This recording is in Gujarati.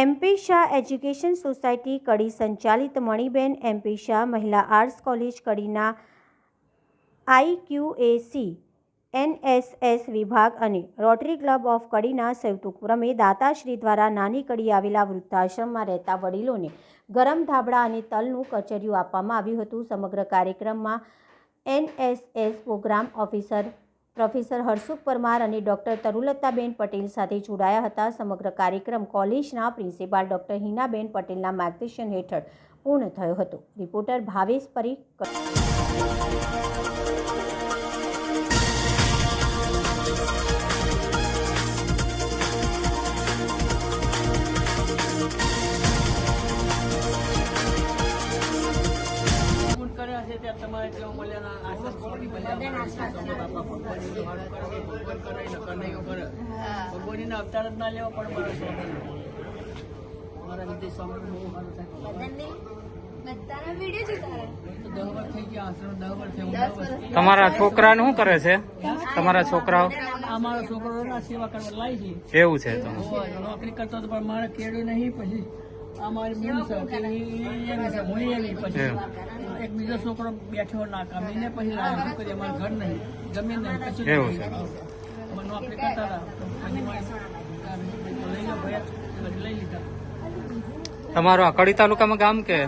MP Shah education society Kadi સંચાલિત મણિબેન એમપી શાહ મહિલા આર્ટ્સ કોલેજ કડીના આઈક્યુએસી એનએસએસ વિભાગ અને રોટરી ક્લબ ઓફ કડીના સંયુક્ત ઉપક્રમે દાતાશ્રી દ્વારા નાની કડી આવેલા વૃદ્ધાશ્રમમાં રહેતા વડીલોને ગરમ ધાબળા અને તલનું કચરિયું આપવામાં આવ્યું હતું. સમગ્ર કાર્યક્રમમાં NSS programme officer professor Harshukh Parmar અને ડૉક્ટર તરુલતાબેન પટેલ સાથે જોડાયા હતા. સમગ્ર કાર્યક્રમ કોલેજના પ્રિન્સિપાલ ડૉક્ટર હિનાબેન પટેલના માર્ગદર્શન હેઠળ પૂર્ણ થયો હતો. રિપોર્ટર ભાવેશ પરીખ છે ત્યાં તમારે કેવું મળ્યા આશા સોની મળ્યા તમારા બાપા ભગવાનનું અવતાર જ ના લેવા પણ મારા સ્વામી મારા વિદેશ સ્વામી બહુ સારું થાય. તમારા છોકરાને શું કરે છે? તમારા છોકરાઓ? આ મારો છોકરો ના સેવા કરવા લાવી છે. એવું છે નોકરી કરતો હતો પણ મારે કેળું નહીં પછી આ મારી મૂળ છે કે ઈ- ઈ એની છે, હું એની પછી એક બીજો છોકરો બેઠો ના કામ પછી અમારે ઘર નહીં. જમીન નહીં કશું એવું છે. નોકરી કરતા હતા. લઈ લીધા. તમારું તાલુકામાં ગામ કે?